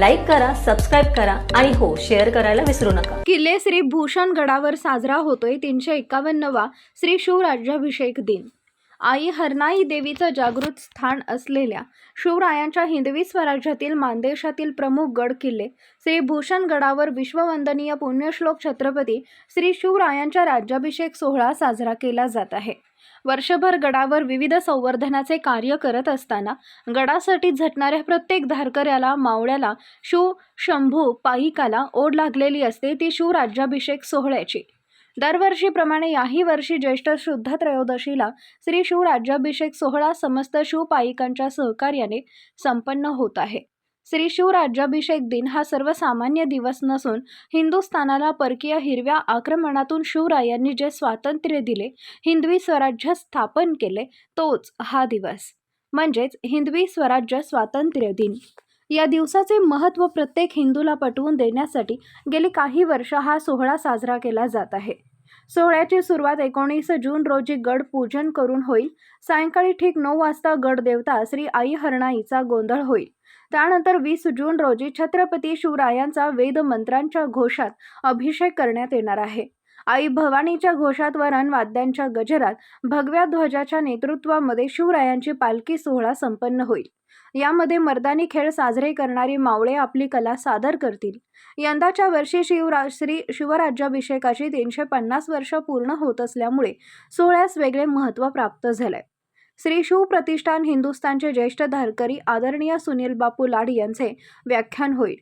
Like करा subscribe करा आणि हो शेअर करायला विसरू नका. किल्ले श्री भूषण गडावर साजरा होतोय तीनशे एकावन्नवा श्री शिवराज्याभिषेक दिन. आई हरनाई देवीचं जागृत स्थान असलेल्या शिवरायांच्या हिंदवी स्वराज्यातील मानदेशातील प्रमुख गड किल्ले श्री भूषणगडावर विश्ववंदनीय पुण्यश्लोक छत्रपती श्री शिवरायांच्या राज्याभिषेक सोहळा साजरा केला जात आहे. वर्षभर गडावर विविध संवर्धनाचे कार्य करत असताना गडासाठी झटणाऱ्या प्रत्येक धारकऱ्याला मावळ्याला शिव शंभू पायिकाला ओढ लागलेली असते ती शिवराज्याभिषेक सोहळ्याची. दरवर्षीप्रमाणे याही वर्षी ज्येष्ठ शुद्ध त्रयोदशीला श्री शिवराज्याभिषेक सोहळा समस्त शिवपायिकांच्या सहकार्याने संपन्न होत आहे. श्री शिवराज्याभिषेक दिन हा सर्वसामान्य दिवस नसून हिंदुस्थानाला परकीय हिरव्या आक्रमणातून शिवरायांनी जे स्वातंत्र्य दिले हिंदवी स्वराज्य स्थापन केले तोच हा दिवस. म्हणजेच हिंदवी स्वराज्य स्वातंत्र्य दिन. या दिवसाचे महत्त्व प्रत्येक हिंदूला पटवून देण्यासाठी गेली काही वर्ष हा सोहळा साजरा केला जात आहे. सोहळ्याची सुरुवात एकोणीस जून रोजी गड पूजन करून होईल. सायंकाळी ठीक नऊ वाजता गड देवता श्री आई हरणाईचा गोंधळ होईल. त्यानंतर वीस जून रोजी छत्रपती शिवरायांचा वेदमंत्रांच्या घोषात अभिषेक करण्यात येणार आहे. आई भवानीच्या घोषात व रणवाद्यांच्या गजरात भगव्या ध्वजाच्या नेतृत्वामध्ये शिवरायांची पालखी सोहळा संपन्न होईल. यामध्ये मर्दानी खेळ साजरे करणारी मावळे आपली कला सादर करतील. यंदाच्या वर्षी शिवरा श्री शिवराज्याभिषेकाची तीनशे पन्नास वर्ष पूर्ण होत असल्यामुळे सोहळ्यास वेगळे महत्त्व प्राप्त झालंय. श्री शिव प्रतिष्ठान हिंदुस्थानचे ज्येष्ठ धारकरी आदरणीय सुनील बापू लाड यांचे व्याख्यान होईल.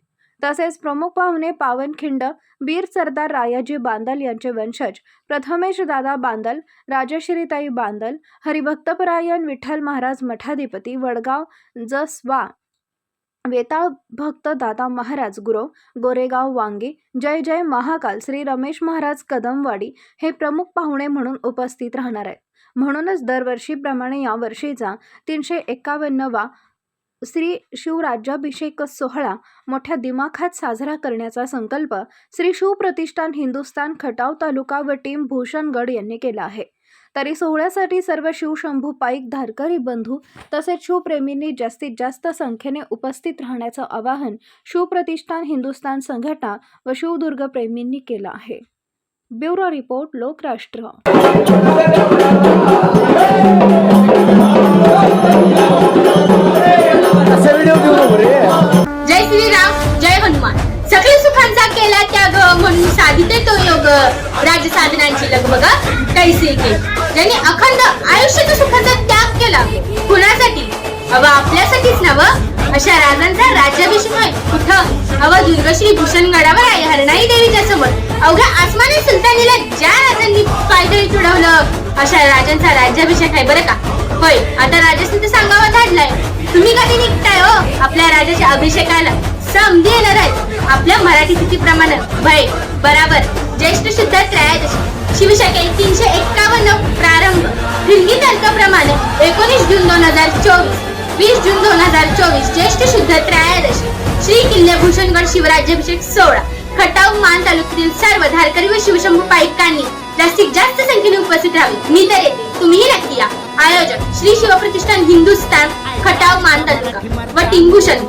तसेच प्रमुख पाहुणे पावनखिंड बीर सरदार रायाजी बांदल यांचे वंशज प्रथमेश दादा बांदल राजश्रीताई बांदल हरिभक्तपरायण विठ्ठल महाराज मठाधिपती वडगाव जसवा वेताळ भक्त दादा महाराज गुरव गोरेगाव वांगी जय जय महाकाल श्री रमेश महाराज कदमवाडी हे प्रमुख पाहुणे म्हणून उपस्थित राहणार आहेत. म्हणूनच दरवर्षीप्रमाणे या वर्षीचा तीनशे एकावन्नवा श्री शिवराज्याभिषेक सोहळा मोठ्या दिमाखात साजरा करण्याचा संकल्प श्री शिवप्रतिष्ठान हिंदुस्थान खटाव तालुका व टीम भूषणगड यांनी केला आहे. तरी सोहळ्यासाठी सर्व शिवशंभू पाईक धारकरी बंधू तसेच शिवप्रेमींनी जास्तीत जास्त संख्येने उपस्थित राहण्याचं आवाहन शिवप्रतिष्ठान हिंदुस्थान संघटना व शिवदुर्ग प्रेमींनी केलं आहे. Bureau report Lokrashtra. राज साधनांची लगबग कैसे के ज्यांनी अखंड आयुष्याच्या सुखाचा त्याग केला. कुणासाठी? अव आपल्यासाठीच नव अशा राजांचा राज्याभिषेक होय. कुठं? अव दुर्गश्री भूषणगडावर आहे हरणाई देवीच्या समोर. अवघ्या आसमानी सुलतानीला ज्या राजांनी पायदळी तुडवलं अशा राजांचा राज्याभिषेक आहे बरं का? होय आता राजाने तर सांगावं धाडलाय. तुम्ही कधी निघताय हो? आपल्या राजाच्या अभिषेकाला. समधी येणार आहे आपल्या मराठी तिथीप्रमाणे भय बराबर. ज्येष्ठ शुद्ध त्रयादशी. शिवशाखे तीनशे एक्कावन्न प्रारंभ. हिंदी तर्काप्रमाणे एकोणीस जून दोन हजार चोवीस. वीस जून दोन हजार चोवीस ज्येष्ठ शुद्ध त्रयादशी. श्री किल्ले भूषणगड शिवराज्याभिषेक सोहळा. खटाव मान तालुक्यातील सर्व धारकरी व शिवशंभू पाईकांनी जास्तीत जास्त संख्येने उपस्थित राहावे. मी तर येते. तुम्हीही नक्की या. आयोजक श्री शिवप्रतिष्ठान हिंदुस्थान खटाव मान तालुका व टिंभूषण